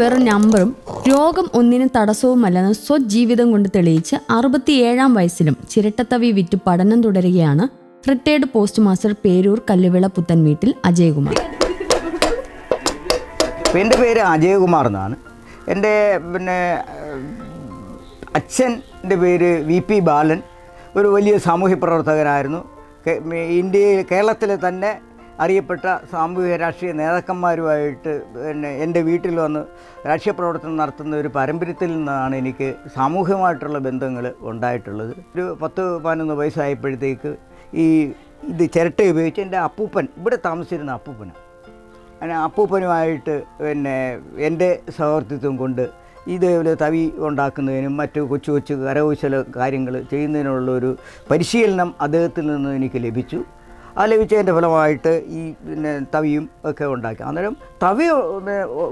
വെറും നമ്പറും രോഗം ഒന്നിനും തടസ്സവുമല്ലെന്ന് സ്വജീവിതം കൊണ്ട് തെളിയിച്ച് അറുപത്തിയേഴാം വയസ്സിലും ചിരട്ടത്തവി വിറ്റ് പഠനം തുടരുകയാണ് retired post master Peroor Kalluvila പുത്തൻ വീട്ടിൽ അജയകുമാർ. എന്റെ പേര് അജയകുമാർ എന്നാണ് എന്റെ പിന്നെ അച്ഛന്റെ പേര് വി പി ബാലൻ ഒരു വലിയ സാമൂഹ്യ പ്രവർത്തകനായിരുന്നു. ഇന്ത്യയിൽ കേരളത്തിലെ തന്നെ അറിയപ്പെട്ട സാമൂഹിക രാഷ്ട്രീയ നേതാക്കന്മാരുമായിട്ട് പിന്നെ എന്റെ വീട്ടിൽ വന്ന് രാഷ്ട്രീയ പ്രവർത്തനം നടത്തുന്ന ഒരു പാരമ്പര്യത്തിൽ നിന്നാണ് എനിക്ക് സാമൂഹികമായിട്ടുള്ള ബന്ധങ്ങൾ ഉണ്ടായിട്ടുള്ളത്. ഒരു പത്ത് പതിനൊന്ന് വയസ്സായപ്പോഴത്തേക്ക് ഈ ഇത് ചിരട്ട ഉപയോഗിച്ച് എന്റെ അപ്പൂപ്പൻ ഇവിടെ താമസിച്ചിരുന്ന അപ്പൂപ്പനാണ് അങ്ങനെ അപ്പൂപ്പനുമായിട്ട് പിന്നെ എന്റെ സഹവർത്തിത്വം കൊണ്ട് ഇതേപോലെ തവി ഉണ്ടാക്കുന്നതിനും മറ്റു കൊച്ചു കൊച്ചു കരകൗശല കാര്യങ്ങൾ ചെയ്യുന്നതിനുള്ള ഒരു പരിശീലനം അദ്ദേഹത്തിൽ നിന്ന് എനിക്ക് ലഭിച്ചു. ആ ലഭിച്ചതിന്റെ ഫലമായിട്ട് ഈ പിന്നെ തവിയും ഒക്കെ ഉണ്ടാക്കി. അന്നേരം തവി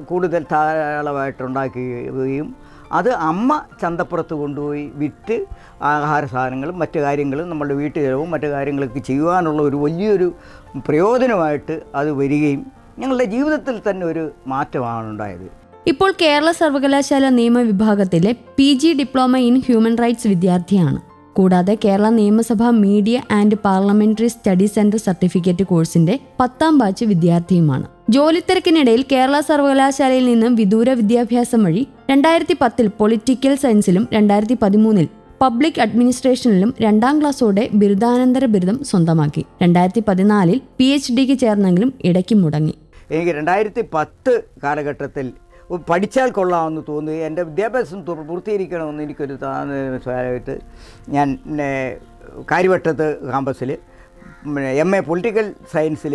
കൂടുതൽ ധാരാളമായിട്ട് ഉണ്ടാക്കുകയും അത് അമ്മ ചന്തപ്പുറത്ത് കൊണ്ടുപോയി വിറ്റ് ആഹാര സാധനങ്ങളും മറ്റു കാര്യങ്ങളും നമ്മളുടെ വീട്ടു ചെലവും മറ്റു കാര്യങ്ങളൊക്കെ ചെയ്യുവാനുള്ള ഒരു വലിയൊരു പ്രയോജനമായിട്ട് അത് വരികയും ഞങ്ങളുടെ ജീവിതത്തിൽ തന്നെ ഒരു മാറ്റമാണ് ഉണ്ടായത്. ഇപ്പോൾ കേരള സർവകലാശാല നിയമവിഭാഗത്തിലെ P G diploma in human rights വിദ്യാർത്ഥിയാണ്. കൂടാതെ Kerala Niyamasabha media and parliamentary study centre certificate കോഴ്സിന്റെ പത്താം ബാച്ച് വിദ്യാർത്ഥിയുമാണ്. ജോലിത്തിരക്കിനിടയിൽ കേരള സർവകലാശാലയിൽ നിന്നും വിദൂര വിദ്യാഭ്യാസം വഴി രണ്ടായിരത്തി പത്തിൽ പൊളിറ്റിക്കൽ സയൻസിലും രണ്ടായിരത്തി പതിമൂന്നിൽ പബ്ലിക് അഡ്മിനിസ്ട്രേഷനിലും രണ്ടാം ക്ലാസ്സോടെ ബിരുദാനന്തര ബിരുദം സ്വന്തമാക്കി. രണ്ടായിരത്തി പതിനാലിൽ പി എച്ച് ഡിക്ക് ചേർന്നെങ്കിലും ഇടയ്ക്ക് മുടങ്ങി. എനിക്ക് രണ്ടായിരത്തി പത്ത് കാലഘട്ടത്തിൽ പഠിച്ചാൽ കൊള്ളാമെന്ന് തോന്നി എന്റെ വിദ്യാഭ്യാസം പൂർത്തീകരിക്കണമെന്ന് എനിക്കൊരു തായിട്ട് ഞാൻ കാര്യവട്ടത്ത് കാമ്പസിൽ പിന്നെ എം എ പൊളിറ്റിക്കൽ സയൻസിൽ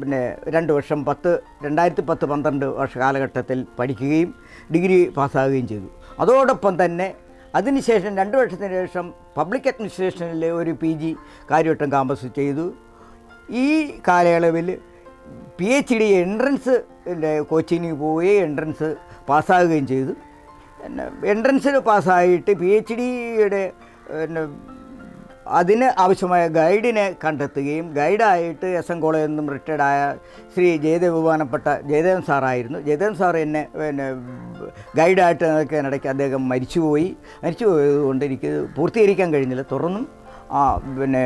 പിന്നെ രണ്ട് വർഷം പത്ത് രണ്ടായിരത്തി പത്ത് പന്ത്രണ്ട് വർഷ കാലഘട്ടത്തിൽ പഠിക്കുകയും ഡിഗ്രി പാസ്സാകുകയും ചെയ്തു. അതോടൊപ്പം തന്നെ അതിനുശേഷം രണ്ട് വർഷത്തിന് ശേഷം പബ്ലിക് അഡ്മിനിസ്ട്രേഷനിലെ ഒരു പി ജി കാര്യവട്ടം കാമ്പസ് ചെയ്തു. ഈ കാലയളവിൽ പി എച്ച് ഡി എൻട്രൻസ് കോച്ചിങ്ങിന് പോയി എൻട്രൻസ് പാസ്സാകുകയും ചെയ്തു. പിന്നെ എൻട്രൻസിൽ പാസ്സായിട്ട് പി എച്ച് ഡിയുടെ പിന്നെ അതിന് ആവശ്യമായ ഗൈഡിനെ കണ്ടെത്തുകയും ഗൈഡായിട്ട് എസ് എൻ കോളേജിൽ നിന്നും റിട്ടയർഡായ ശ്രീ ജയദേവ് ബഹുമാനപ്പെട്ട ജയദേവൻ സാറായിരുന്നു ജയദേവൻ സാർ എന്നെ പിന്നെ ഗൈഡായിട്ട് നിൽക്കാനിടയ്ക്ക് അദ്ദേഹം മരിച്ചുപോയി. മരിച്ചു പോയതുകൊണ്ട് എനിക്ക് പൂർത്തീകരിക്കാൻ കഴിഞ്ഞില്ല. തുറന്നും ആ പിന്നെ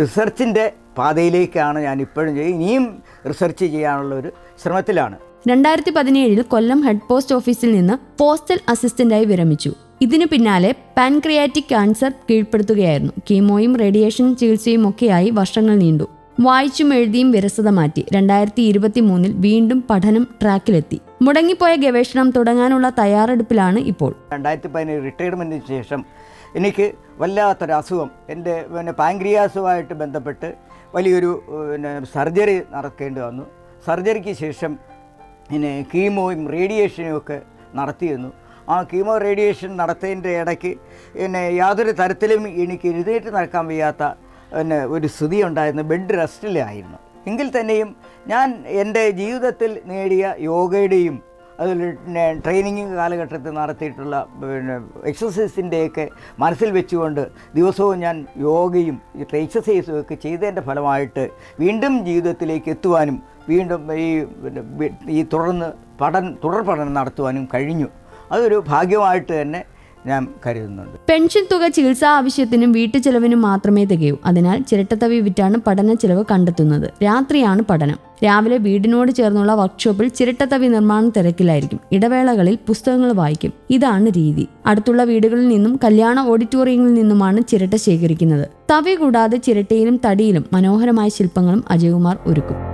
റിസർച്ചിന്റെ പാതയിലേക്കാണ് ഞാൻ ഇപ്പോഴും ഇനിയും റിസർച്ച് ചെയ്യാനുള്ള ഒരു ശ്രമത്തിലാണ്. രണ്ടായിരത്തി പതിനേഴിൽ കൊല്ലം ഹെഡ് പോസ്റ്റ് ഓഫീസിൽ നിന്ന് പോസ്റ്റൽ അസിസ്റ്റന്റായി വിരമിച്ചു. ഇതിനു പിന്നാലെ പാൻക്രിയാറ്റിക് ക്യാൻസർ കീഴ്പ്പെടുത്തുകയായിരുന്നു. കീമോയും റേഡിയേഷൻ ചികിത്സയും ഒക്കെയായി വർഷങ്ങൾ നീണ്ടു. വായിച്ചും എഴുതിയും വിരസത മാറ്റി. രണ്ടായിരത്തി ഇരുപത്തി മൂന്നിൽ വീണ്ടും പഠനം ട്രാക്കിലെത്തി. മുടങ്ങിപ്പോയ ഗവേഷണം തുടങ്ങാനുള്ള തയ്യാറെടുപ്പിലാണ് ഇപ്പോൾ. രണ്ടായിരത്തി പതിനേഴ് റിട്ടയർമെന്റിന് ശേഷം എനിക്ക് വല്ലാത്തൊരു അസുഖം എന്റെ പിന്നെ പാങ്ക്രിയാസുമായിട്ട് ബന്ധപ്പെട്ട് വലിയൊരു പിന്നെ സർജറി നടക്കേണ്ടി വന്നു. സർജറിക്ക് ശേഷം പിന്നെ കീമോയും റേഡിയേഷനും ഒക്കെ നടത്തിയിരുന്നു ആ കീമോ റേഡിയേഷൻ നടത്തിയതിന്റെ ഇടയ്ക്ക് പിന്നെ യാതൊരു തരത്തിലും എനിക്ക് എഴുന്നേറ്റ് നടക്കാൻ വയ്യാത്ത പിന്നെ ഒരു സ്ഥിതി ഉണ്ടായിരുന്നു. ബെഡ് റെസ്റ്റിലായിരുന്നു. എങ്കിൽ തന്നെയും ഞാൻ എന്റെ ജീവിതത്തിൽ നേടിയ യോഗയുടെയും അതുപോലെ പിന്നെ ട്രെയിനിങ് കാലഘട്ടത്തിൽ നടത്തിയിട്ടുള്ള പിന്നെ എക്സസൈസിന്റെയൊക്കെ മനസ്സിൽ വെച്ചുകൊണ്ട് ദിവസവും ഞാൻ യോഗയും എക്സസൈസും ഒക്കെ ചെയ്തതിന്റെ ഫലമായിട്ട് വീണ്ടും ജീവിതത്തിലേക്ക് എത്തുവാനും വീണ്ടും ഈ ഈ തുടർന്ന് പഠൻ തുടർ പഠനം നടത്തുവാനും കഴിഞ്ഞു. അതൊരു ഭാഗ്യമായിട്ട് തന്നെ ഞാൻ കരുതുന്നുണ്ട്. പെൻഷൻ തുക ചികിത്സാ ആവശ്യത്തിനും വീട്ടുചെലവിനും മാത്രമേ തികയൂ. അതിനാൽ ചിരട്ടത്തവി വിറ്റാണ് പഠന ചെലവ് കണ്ടെത്തുന്നത്. രാത്രിയാണ് പഠനം. രാവിലെ വീടിനോട് ചേർന്നുള്ള വർക്ക്ഷോപ്പിൽ ചിരട്ടത്തവി നിർമ്മാണ തിരക്കിലായിരിക്കും. ഇടവേളകളിൽ പുസ്തകങ്ങൾ വായിക്കും. ഇതാണ് രീതി. അടുത്തുള്ള വീടുകളിൽ നിന്നും കല്യാണ ഓഡിറ്റോറിയങ്ങളിൽ നിന്നുമാണ് ചിരട്ട ശേഖരിക്കുന്നത്. തവി കൂടാതെ ചിരട്ടയിലും തടിയിലും മനോഹരമായ ശില്പങ്ങളും അജയകുമാർ ഒരുക്കും.